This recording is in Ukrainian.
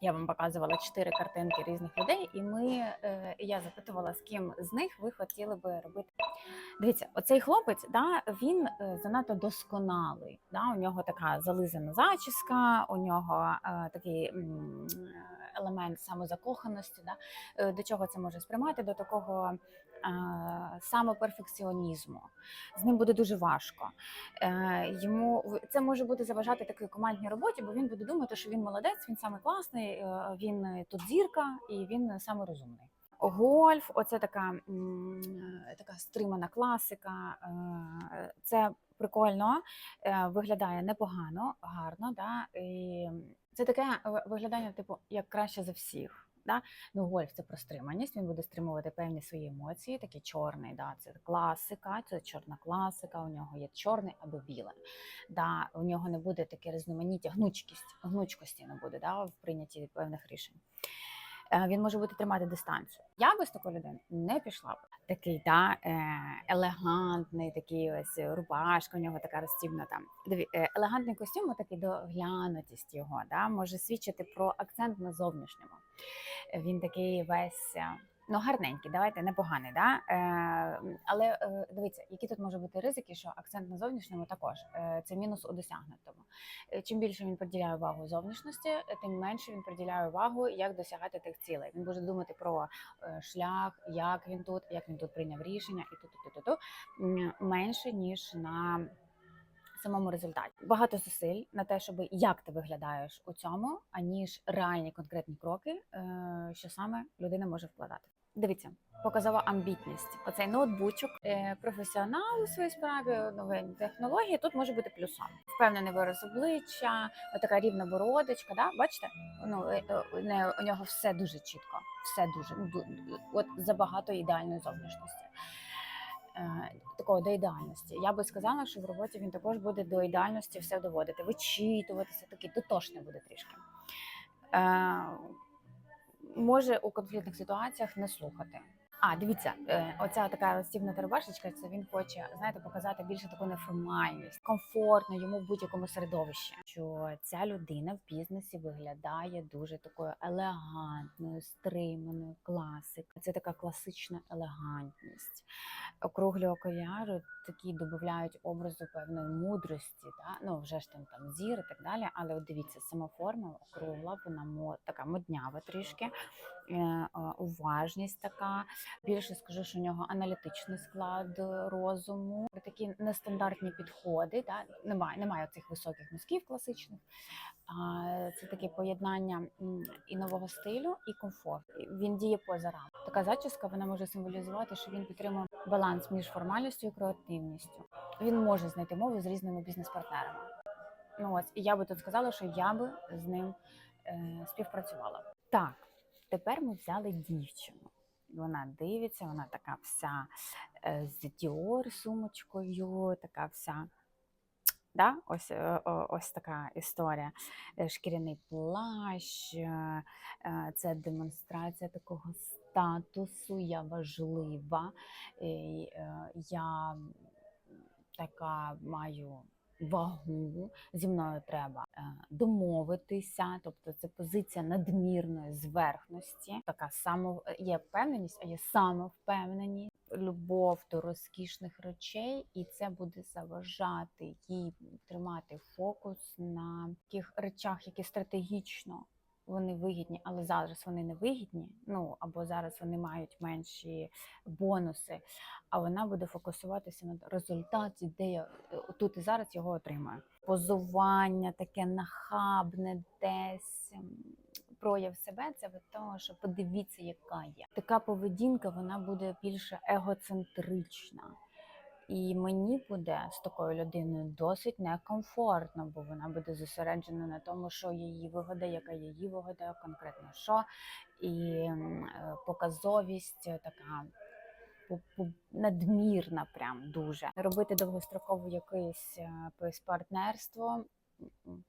Я вам показувала чотири картинки різних людей, і ми е, я запитувала, з ким з них ви хотіли би робити. Дивіться, оцей хлопець, да, він е, занадто досконалий. Да, у нього така зализана зачіска, у нього е, такий елемент самозакоханості. Да, Е, до чого це може сприймати? До такого самоперфекціонізму. З ним буде дуже важко. Е, йому це може бути заважати такій командній роботі, бо він буде думати, що він молодець, він саме класний, е, він тут зірка і він саме розумний. Гольф, оце така, така стримана класика. Це прикольно, виглядає непогано, гарно. Да? І це таке виглядання, типу, як краще за всіх. Да? Ну, гольф це про стриманість, він буде стримувати певні свої емоції, такий чорний, да, це класика, це чорна класика, у нього є чорний або біле. Да, у нього не буде таке різноманіття, гнучкість, гнучкості не буде да, в прийнятті певних рішень. Е, Він може бути тримати дистанцію. Я би з такою людиною не пішла б. Такий да, е, елегантний, такий ось рубашка, у нього така розстібнута. Диві, е, елегантний костюм, такий доглянутість його, да, може свідчити про акцент на зовнішньому. Він такий весь. Ну, гарненький, давайте непоганий, да? Е, але е, дивіться, які тут може бути ризики, що акцент на зовнішньому також е, це мінус у досягнутому. Е, Чим більше він приділяє увагу зовнішності, тим менше він приділяє увагу, як досягати тих цілей. Він буде думати про е, шлях, як він тут, як він тут прийняв рішення, і тут, і тут, і тут, менше ніж на самому результаті. Багато зусиль на те, щоб як ти виглядаєш у цьому, аніж реальні конкретні кроки, е, що саме людина може вкладати. Дивіться, показова амбітність. Оцей ноутбучок, е, професіонал у своїй справі, нові технології. Тут може бути плюсом. Впевнений вираз обличчя, така рівна бородочка. Да? Бачите? Ну е, е, не у нього все дуже чітко, все дуже ну, от забагато ідеальної зовнішності. Такого до ідеальності. Я би сказала, що в роботі він також буде до ідеальності все доводити, вичитуватися, такий дотошний буде трішки. Може у конфліктних ситуаціях не слухати. А, дивіться, е, оця така розстібнута рубашечка, це він хоче, знаєте, показати більше таку неформальність, комфортно йому в будь-якому середовищі. Що ця людина в бізнесі виглядає дуже такою елегантною, стриманою, класик. Це така класична елегантність. Округлі окуляри такі додають образу певної мудрості, да? ну вже ж там там зір і так далі. Але от дивіться, сама форма округла, вона мо така моднява трішки, е, е, уважність така. Більше скажу, що у нього аналітичний склад розуму, такі нестандартні підходи. Да? Немає, немає цих високих носків класичних. А це таке поєднання і нового стилю, і комфорту. Він діє поза рамки. Така зачіска вона може символізувати, що він підтримує баланс між формальністю і креативністю. Він може знайти мову з різними бізнес-партнерами. Ну ось і я би тут сказала, що я би з ним е, співпрацювала. Так, тепер ми взяли дівчину. Вона дивиться, вона така вся е, з Dior сумочкою, така вся. Да? Ось, е, ось така історія. Е, Шкіряний плащ, це демонстрація такого статусу. Я важлива, я така маю вагу, зі мною треба е, домовитися, тобто це позиція надмірної зверхності, така само є впевненість, а є самовпевненість, любов до розкішних речей, і це буде заважати їй тримати фокус на таких речах, які стратегічно вони вигідні, але зараз вони не вигідні. Ну або зараз вони мають менші бонуси. А вона буде фокусуватися на результаті, де я е, тут і зараз його отримаю. Позування таке нахабне, десь прояв себе. Це від того, що подивіться, яка я така поведінка, вона буде більше егоцентрична. І мені буде з такою людиною досить некомфортно, бо вона буде зосереджена на тому, що її вигода, яка її вигода, конкретно що, і е, показовість така надмірна, прям дуже робити довгострокову якесь е, партнерство. м, м,